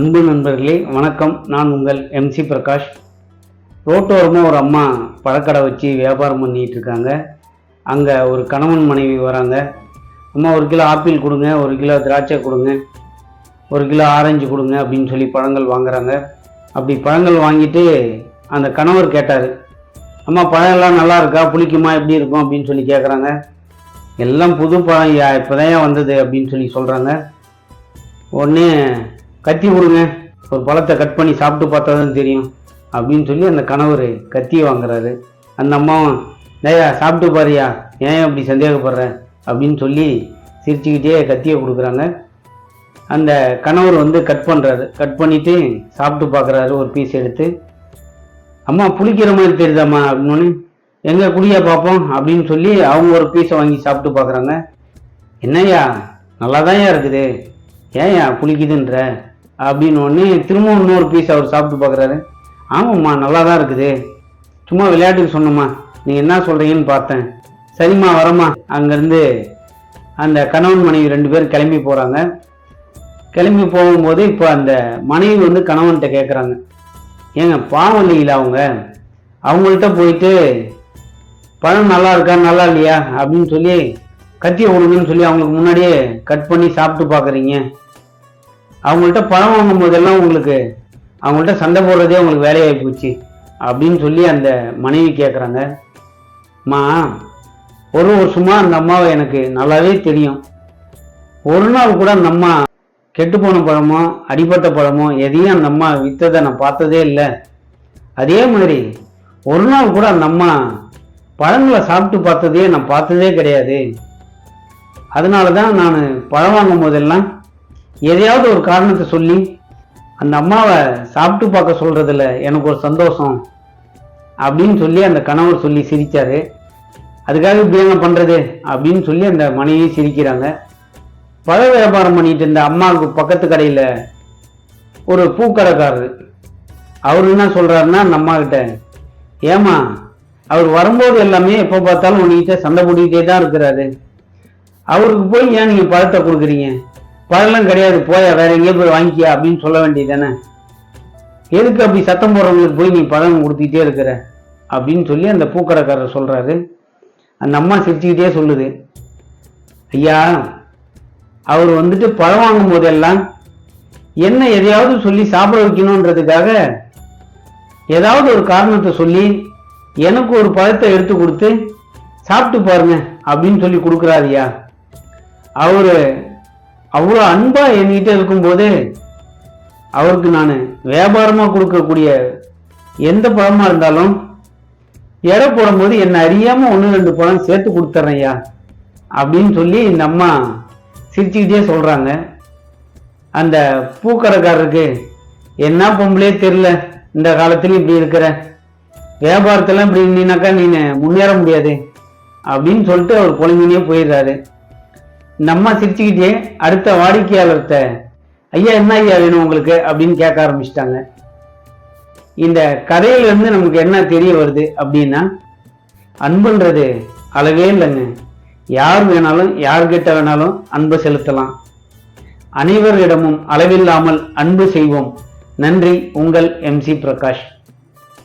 அன்பு நண்பர்களே வணக்கம். நான் உங்கள் எம்சி பிரகாஷ். ரோட்டோரமாக ஒரு அம்மா பழக்கடை வச்சு வியாபாரம் பண்ணிகிட்டு இருக்காங்க. அங்கே ஒரு கணவன் மனைவி வராங்க. அம்மா ஒரு கிலோ ஆப்பிள் கொடுங்க ஒரு கிலோ திராட்சை கொடுங்க ஒரு கிலோ ஆரஞ்சு கொடுங்க அப்படின்னு சொல்லி பழங்கள் வாங்குறாங்க. அப்படி பழங்கள் வாங்கிட்டு அந்த கணவர் கேட்டார் அம்மா பழங்கள்லாம் நல்லா இருக்கா? புளிக்குமா? எப்படி இருக்கும்? அப்படின்னு சொல்லி கேட்குறாங்க எல்லாம் புது பழம் ஐயா இப்போதான் வந்தது அப்படின்னு சொல்லி சொல்கிறாங்க உடனே கத்தி கொடுங்க. ஒரு பழத்தை கட் பண்ணி சாப்பிட்டு பார்த்தா தான் தெரியும். அப்படின்னு சொல்லி அந்த கணவர் கத்தியை வாங்குறாரு. அந்த அம்மாவும் டேயா சாப்பிட்டு பாரியா ஏன் அப்படி சந்தேகப்படுற? அப்படின்னு சொல்லி சிரிச்சுக்கிட்டே கத்தியை கொடுக்குறாங்க. அந்த கணவர் வந்து கட் பண்ணுறாரு கட் பண்ணிவிட்டு சாப்பிட்டு பார்க்குறாரு. ஒரு பீஸ் எடுத்து. அம்மா புளிக்கிற மாதிரி தெரியுதாம்மா? அப்படின்னு எங்கே குடியா பார்ப்போம் அப்படின்னு சொல்லி அவங்க ஒரு பீஸை வாங்கி சாப்பிட்டு பார்க்குறாங்க. என்னய்யா நல்லா இருக்குது. ஏன்யா புளிக்குதுன்ற? அப்படின்னு ஒன்று திரும்பவும் இன்னொரு பீஸ் அவர் சாப்பிட்டு பார்க்குறாரு. ஆமாம்மா நல்லா தான் இருக்குது. சும்மா விளையாட்டுக்கு சொன்னம்மா. நீங்கள் என்ன சொல்கிறீங்கன்னு பார்த்தேன். சரிம்மா வரம்மா. அங்கேருந்து அந்த கணவன் மனைவி ரெண்டு பேரும் கிளம்பி போகிறாங்க கிளம்பி போகும்போது இப்போ அந்த மனைவி வந்து கணவன்கிட்ட கேட்குறாங்க ஏங்க பாவம் இல்லைங்களா அவங்க? அவங்கள்ட்ட போயிட்டு பழம் நல்லா இருக்கா நல்லா இல்லையா? அப்படின்னு சொல்லி கத்தியை விடுங்கன்னு சொல்லி அவங்களுக்கு முன்னாடியே கட் பண்ணி சாப்பிட்டு பார்க்குறீங்க. அவங்கள்ட்ட பழம் வாங்கும் போதெல்லாம் உங்களுக்கு அவங்கள்ட்ட சண்டை போடுறதே உங்களுக்கு வேலையாகி போச்சு அப்படின்னு சொல்லி அந்த மனைவி கேட்குறாங்க அம்மா ஒரு வருஷமா அந்த அம்மாவை எனக்கு நல்லாவே தெரியும். ஒரு நாள் கூட அந்த அம்மா கெட்டுப்போன பழமோ அடிபட்ட பழமோ எதையும் அந்த அம்மா விற்றதை நான் பார்த்ததே இல்லை. அதே மாதிரி ஒரு நாள் கூட அந்த அம்மா பழங்களை சாப்பிட்டு பார்த்ததே நான் பார்த்ததே கிடையாது. அதனால தான் நான் பழம் வாங்கும் போதெல்லாம் எதையாவது ஒரு காரணத்தை சொல்லி அந்த அம்மாவை சாப்பிட்டு பார்க்க சொல்றதுல எனக்கு ஒரு சந்தோஷம் அப்படின்னு சொல்லி அந்த கணவர் சொல்லி சிரிச்சாரு. அதுக்காக இப்படி என்ன பண்றது அப்படின்னு சொல்லி அந்த மனைவி சிரிக்கிறாங்க. பழ வியாபாரம் பண்ணிட்டு இருந்த அம்மாவுக்கு பக்கத்து கடையில் ஒரு பூக்கடைக்காரர். அவர் என்ன சொல்றாருன்னா அந்த அம்மாக்கிட்ட ஏமா அவர் வரும்போது எல்லாமே எப்போ பார்த்தாலும் உன்கிட்ட சண்டை போட்டுக்கிட்டே தான் இருக்கிறாரு. அவருக்கு போய் ஏன் நீங்கள் பழத்தை கொடுக்குறீங்க? பழம்லாம் கிடையாது போயா வேற எங்கேயோ போய் வாங்கிக்கியா அப்படின்னு சொல்ல வேண்டியது தானே எதுக்கு அப்படி சத்தம் போடுறவங்களுக்கு போய் நீ பழம் கொடுத்துக்கிட்டே இருக்கிற? அப்படின்னு சொல்லி அந்த பூக்கடைக்காரர் சொல்றாரு. அந்த அம்மா சிரிச்சுக்கிட்டே சொல்லுது. ஐயா அவர் வந்துட்டு பழம் வாங்கும் போதெல்லாம் என்ன எதையாவது சொல்லி சாப்பிட வைக்கணுன்றதுக்காக ஏதாவது ஒரு காரணத்தை சொல்லி எனக்கு ஒரு பழத்தை எடுத்து கொடுத்து சாப்பிட்டு பாருங்க அப்படின்னு சொல்லி கொடுக்குறாருயா அவரு அவ்வளோ அன்பாக என்கிட்ட இருக்கும்போது அவருக்கு நான் வியாபாரமாக கொடுக்கக்கூடிய எந்த பழமாக இருந்தாலும் எடை போடும்போது என்னை அறியாமல் ஒன்று ரெண்டு பழம் சேர்த்து கொடுத்துட்றேன் ஐயா அப்படின்னு சொல்லி இந்த அம்மா சிரிச்சுக்கிட்டே சொல்கிறாங்க அந்த பூக்கடைக்காரருக்கு என்ன பொம்பளே தெரில இந்த காலத்துலையும் இப்படி இருக்கிற வியாபாரத்தெல்லாம் இப்படி நின்னாக்கா நீ முன்னேற முடியாது. அப்படின்னு சொல்லிட்டு அவர் குழந்தைனே போயிடுறாரு. நம்ம சிரிச்சுக்கிட்டே அடுத்த வாடிக்கையாளர்கிட்ட ஐயா என்ன ஐயா வேணும் உங்களுக்கு? அப்படின்னு கேட்க ஆரம்பிச்சிட்டாங்க. இந்த கதையிலிருந்து நமக்கு என்ன தெரிய வருது அப்படின்னா அன்புன்றது அளவே இல்லைங்க. யார் வேணாலும் யார்கிட்ட வேணாலும் அன்பு செலுத்தலாம். அனைவரிடமும் அளவில்லாமல் அன்பு செய்வோம். நன்றி. உங்கள் எம்சி பிரகாஷ்.